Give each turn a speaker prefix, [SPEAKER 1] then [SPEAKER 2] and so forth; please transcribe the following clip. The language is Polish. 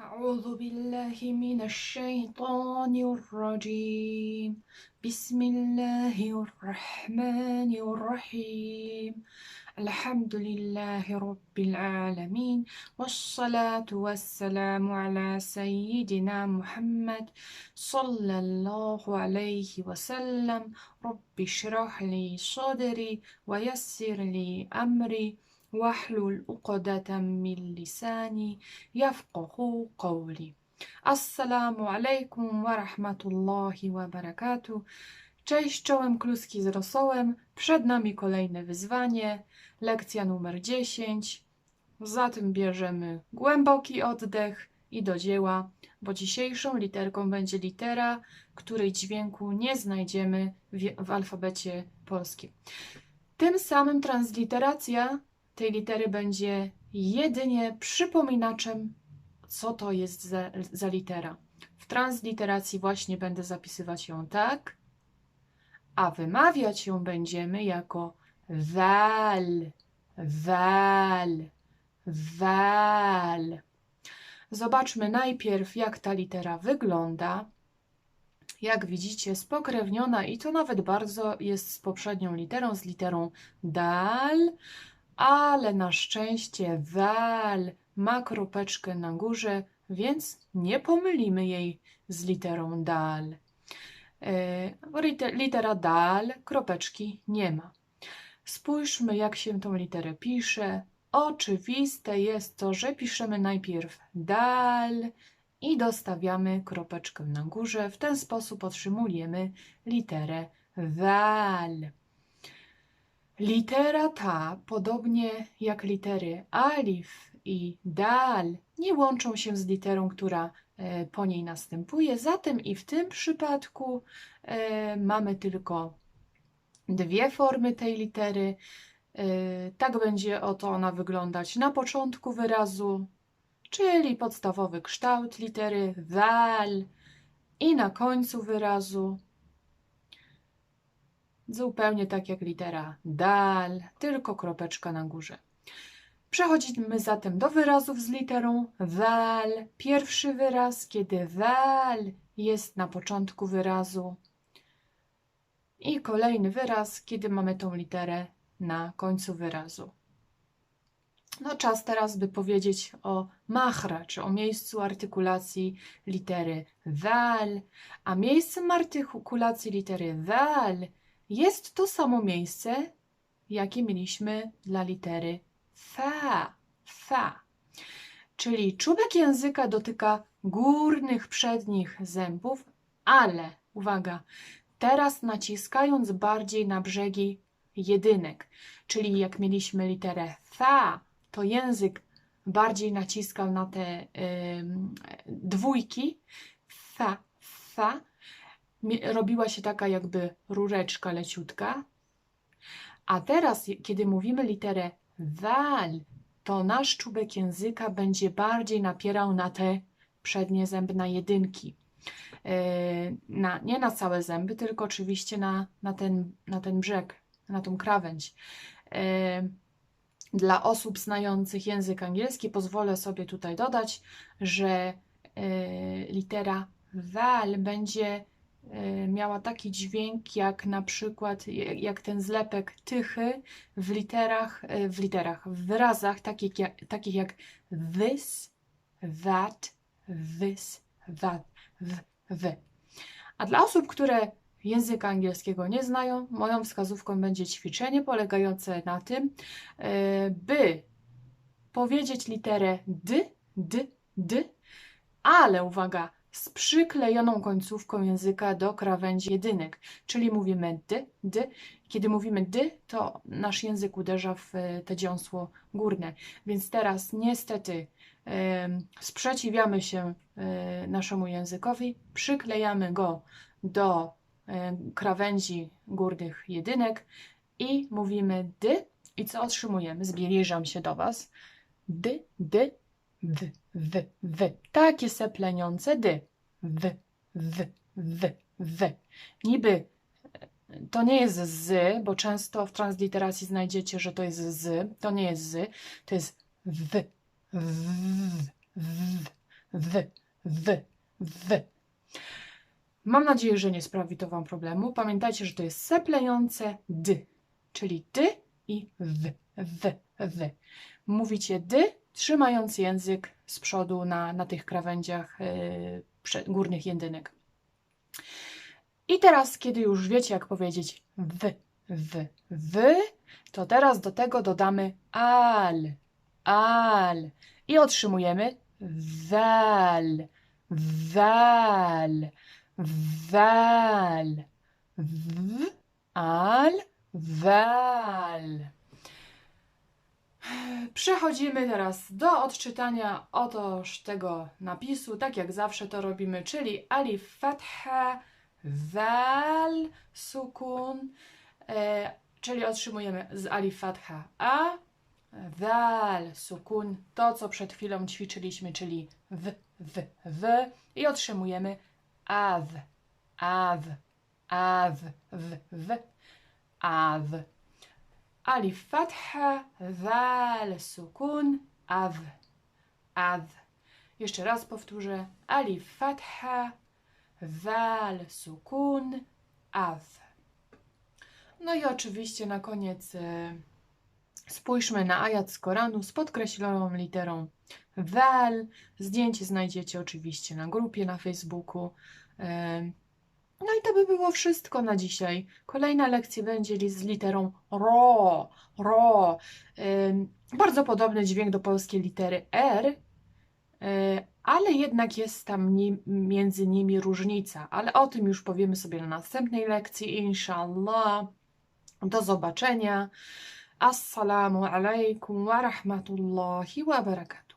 [SPEAKER 1] أعوذ بالله من الشيطان الرجيم. بسم الله الرحمن الرحيم. الحمد لله رب العالمين والصلاة والسلام على سيدنا محمد صلى الله عليه وسلم. رب اشرح لي صدري ويسر لي أمري. واحلل عقدة من لساني يفقه قولي Assalamu alaikum wa rahmatullahi wa barakatuh. Cześć, czołem kluski z rosołem. Przed nami kolejne wyzwanie, lekcja numer 10. Zatem bierzemy głęboki oddech i do dzieła, bo dzisiejszą literką będzie litera, której dźwięku nie znajdziemy w, w alfabecie polskim. Tym samym transliteracja tej litery będzie jedynie przypominaczem, co to jest za, za litera. W transliteracji właśnie będę zapisywać ją tak, a wymawiać ją będziemy jako wal, wal, wal. Zobaczmy najpierw, jak ta litera wygląda. Jak widzicie, spokrewniona i to nawet bardzo jest z poprzednią literą, z literą dal, ale na szczęście wal ma kropeczkę na górze, więc nie pomylimy jej z literą dal. E, litera dal kropeczki nie ma. Spójrzmy, jak się tą literę pisze. Oczywiste jest to, że piszemy najpierw dal i dostawiamy kropeczkę na górze. W ten sposób otrzymujemy literę wal. Litera ta, podobnie jak litery alif i dal, nie łączą się z literą, która e, po niej następuje. Zatem i w tym przypadku e, mamy tylko dwie formy tej litery. E, tak będzie oto ona wyglądać na początku wyrazu, czyli podstawowy kształt litery wal i na końcu wyrazu zupełnie tak jak litera dal, tylko kropeczka na górze. Przechodzimy zatem do wyrazów z literą wal. Pierwszy wyraz, kiedy wal jest na początku wyrazu. I kolejny wyraz, kiedy mamy tą literę na końcu wyrazu. No czas teraz, by powiedzieć o machra, czy o miejscu artykulacji litery wal. A miejscem artykulacji litery wal jest to samo miejsce, jakie mieliśmy dla litery fa, fa. Czyli czubek języka dotyka górnych przednich zębów, ale uwaga, teraz naciskając bardziej na brzegi jedynek, czyli jak mieliśmy literę fa, to język bardziej naciskał na te dwójki, fa, fa, robiła się taka jakby rureczka leciutka. A teraz, kiedy mówimy literę wal, to nasz czubek języka będzie bardziej napierał na te przednie zęby, na jedynki. E, na, nie na całe zęby, tylko oczywiście na, na, ten, na ten brzeg, na tą krawędź. E, dla osób znających język angielski pozwolę sobie tutaj dodać, że e, litera wal będzie miała taki dźwięk jak na przykład jak ten zlepek tychy w literach, y, w literach, w wyrazach takich jak, takich jak this, that, this, that, w, w. A dla osób, które języka angielskiego nie znają, moją wskazówką będzie ćwiczenie polegające na tym, by powiedzieć literę d, d, d, ale uwaga, z przyklejoną końcówką języka do krawędzi jedynek, czyli mówimy d, d. Kiedy mówimy d, to nasz język uderza w e, te dziąsło górne. Więc teraz niestety sprzeciwiamy się e, naszemu językowi, przyklejamy go do e, krawędzi górnych jedynek i mówimy d. I co otrzymujemy? Zbliżam się do Was. D, d, w, w, w. Takie sepleniące dy. W, w, w, w. Niby to nie jest z, bo często w transliteracji znajdziecie, że to jest z. To nie jest z, to jest w, w, w. w, w, w. Mam nadzieję, że nie sprawi to Wam problemu. Pamiętajcie, że to jest seplejące d, czyli dy i w, w, w. Mówicie dy, trzymając język z przodu na, na tych krawędziach prze- górnych jedynek. I teraz, kiedy już wiecie, jak powiedzieć w, w, w, to teraz do tego dodamy al, al i otrzymujemy wal, wal, wal, w, al. Przechodzimy teraz do odczytania otoż tego napisu, tak jak zawsze to robimy, czyli alif fatha, wal, sukun, e, czyli otrzymujemy z alif fatha a, wal, sukun, to co przed chwilą ćwiczyliśmy, czyli w, w, w i otrzymujemy aw, aw, aw, w, w, aw. Alif fatha, wal, sukun, aw, aw. Jeszcze raz powtórzę. Alif fatha, wal, sukun, aw. No i oczywiście na koniec e, spójrzmy na ajat z Koranu z podkreśloną literą wal. Zdjęcie znajdziecie oczywiście na grupie na Facebooku. No i to by było wszystko na dzisiaj. Kolejna lekcja będzie z literą ro, ro. Bardzo podobny dźwięk do polskiej litery R, y, ale jednak jest tam między nimi różnica. Ale o tym już powiemy sobie na następnej lekcji, inshallah. Do zobaczenia. Assalamu alaikum wa rahmatullahi wa barakatuh.